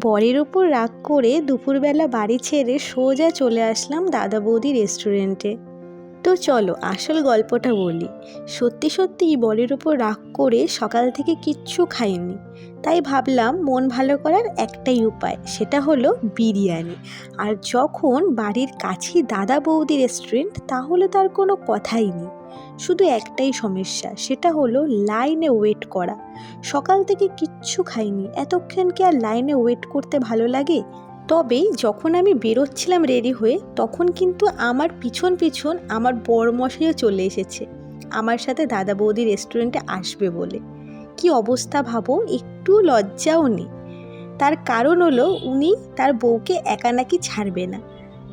বরের ওপর রাগ করে দুপুরবেলা বাড়ি ছেড়ে সোজা চলে আসলাম দাদা বৌদি রেস্টুরেন্টে। তো চলো, আসল গল্পটা বলি। সত্যি সত্যিই বরের ওপর রাগ করে সকাল থেকে কিচ্ছু খাইনি। তাই ভাবলাম মন ভালো করার একটাই উপায়, সেটা হলো বিরিয়ানি। আর যখন বাড়ির কাছেই দাদা বৌদি রেস্টুরেন্ট, তাহলে তার কোনো কথাই নেই। শুধু একটাই সমস্যা, সেটা হলো লাইনে ওয়েট করা। সকাল থেকে কিচ্ছু খাইনি, এতক্ষণ কি আর লাইনে ওয়েট করতে ভালো লাগে? তবে যখন আমি বেরোচ্ছিলাম রেডি হয়ে, তখন কিন্তু আমার পিছন পিছন আমার বড়মশাইও চলে এসেছে। আমার সাথে দাদা বৌদি রেস্টুরেন্টে আসবে বলে। কি অবস্থা ভাবো, একটু লজ্জাও নেই। তার কারণ হলো উনি তার বউকে একা নাকি ছাড়বে না।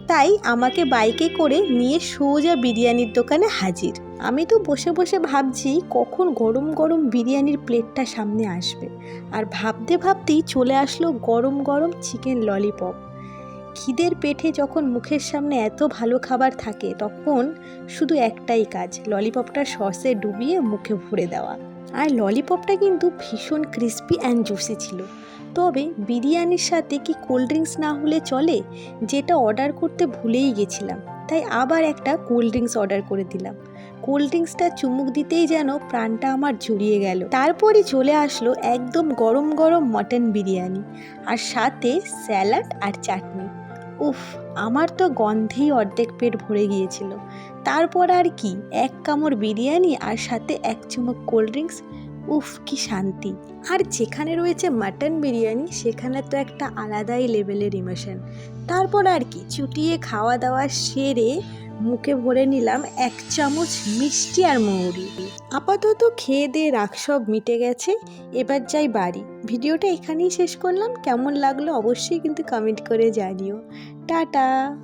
তাই আমাকে বাইকে করে নিয়ে সোজা বিরিয়ানির দোকানে হাজির। আমি তো বসে বসে ভাবছি কখন গরম গরম বিরিয়ানির প্লেটটা সামনে আসবে। আর ভাবতে ভাবতেই চলে আসলো গরম গরম চিকেন ললিপপ। খিদের পেটে যখন মুখের সামনে এত ভালো খাবার থাকে, তখন শুধু একটাই কাজ, ললিপপটা সসে ডুবিয়ে মুখে ভরে দেওয়া। আর ললিপপটা কিন্তু ভীষণ ক্রিস্পি অ্যান্ড জুসি ছিল। তবে বিরিয়ানির সাথে কি কোল্ড ড্রিঙ্কস না হলে চলে? যেটা অর্ডার করতে ভুলেই গেছিলাম। তাই আবার একটা কোল্ড ড্রিঙ্কস অর্ডার করে দিলাম। কোল্ড ড্রিঙ্কসটা চুমুক দিতেই যেন প্রাণটা আমার জুড়িয়ে গেল। তারপরই চলে আসলো একদম গরম গরম মটন বিরিয়ানি। আর সাথে স্যালাড আর চাটনি। উফ, আমার তো গন্ধেই অর্ধেক পেট ভরে গিয়েছিল। তারপর আর কি, এক কামড় বিরিয়ানি আর সাথে এক চুমুক কোল্ড ড্রিঙ্কস? উফ, কি শান্তি। আর যেখানে রয়েছে মাটন বিরিয়ানি, সেখানে তো একটা আলাদাই লেভেলের ইমোশন। তারপর আর কি, চুটিয়ে খাওয়া দাওয়া সেরে মুখে ভরে নিলাম এক চামচ মিষ্টি আর মৌরি। আপাতত খেয়ে দিয়ে রাখ সব মিটে গেছে, এবার যাই বাড়ি। ভিডিওটা এখানেই শেষ করলাম। কেমন লাগল অবশ্যই কিন্তু কমেন্ট করে জানিও। টাটা!